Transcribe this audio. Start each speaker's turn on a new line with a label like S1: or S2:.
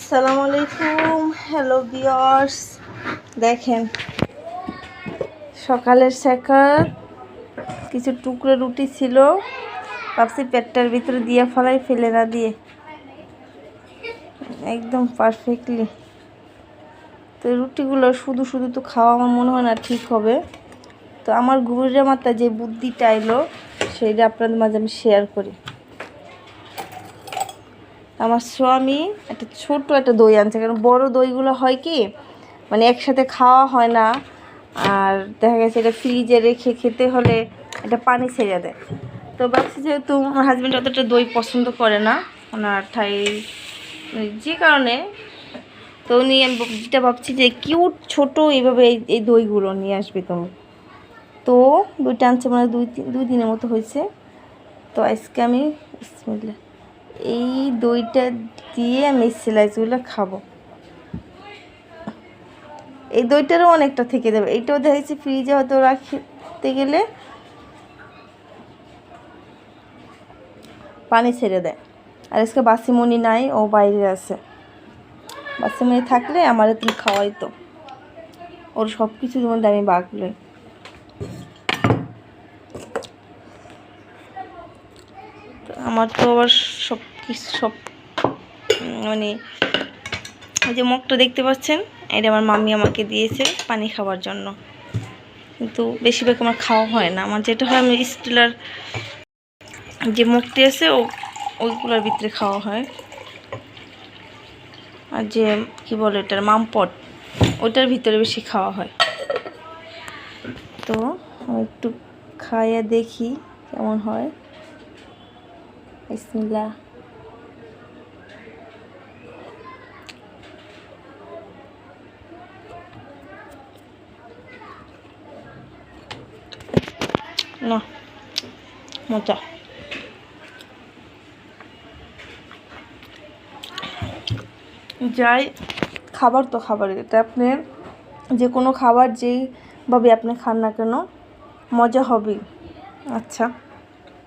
S1: আসসালামু আলাইকুম হ্যালো বিয়ার্স দেখেন, সকালের শেখা, কিছু টুকরো রুটি ছিল, ভাবছি পেটটার ভিতরে দিয়ে ফেলাই, ফেলে না দিয়ে। একদম পারফেক্টলি তো রুটিগুলো শুধু শুধু তো খাওয়া আমার মনে হয় না ঠিক হবে। তো আমার গুরুরে মাত্রা যে বুদ্ধিটা এলো সেইটা আপনাদের মাঝে আমি শেয়ার করি। আমার স্বামী একটা ছোট একটা দই আনছে, কারণ বড় দইগুলো হয় কি মানে একসাথে খাওয়া হয় না। আর দেখা গেছে এটা ফ্রিজে রেখে খেতে হলে এটা পানি ছেড়ে দেয়। তো ভাবছি যেহেতু আমার হাজব্যান্ড অতটা দই পছন্দ করে না, ওনার ঠাই যে কারণে, তো উনি, আমি যেটা ভাবছি যে কিউট ছোট, এইভাবে এই দইগুলো নিয়ে আসবে তুমি তো দুইটা আনছে মানে দুই দুই দিনের মতো হয়েছে। তো আজকে আমি এই দইটা দিয়ে আমি স্লাইসগুলো খাব। এই দইটারও অনেকটা থেকে যাবে। এইটাও দেখেছি ফ্রিজে হয়তো রাখতে গেলে পানি ছেড়ে দেয়। আর আজকে বাসিমণি নাই, ও বাইরে আছে। বাসিমণি থাকলে আমার তুমি খাওয়াই তো। ওর সব কিছুর মধ্যে আমি বাগলই আমার তো আবার সব কিছু, সব মানে ওই যে মগটা দেখতে পাচ্ছেন, এটা আমার মামি আমাকে দিয়েছে পানি খাওয়ার জন্য। কিন্তু বেশিরভাগ আমার খাওয়া হয় না। আমার যেটা হয়, আমি স্টিলার যে মুখটি আছে, ও, ওইগুলোর ভিতরে খাওয়া হয়। আর যে, কি বলে এটার, মামপট, ওইটার ভিতরে বেশি খাওয়া হয়। তো একটু খাইয়া দেখি কেমন হয়। বিসমিল্লাহ না মজা যাই, খাবার তো খাবার এটা আপনি যে কোনো খাবার যেইভাবে আপনি খান না কেন, মজা হবেই। আচ্ছা।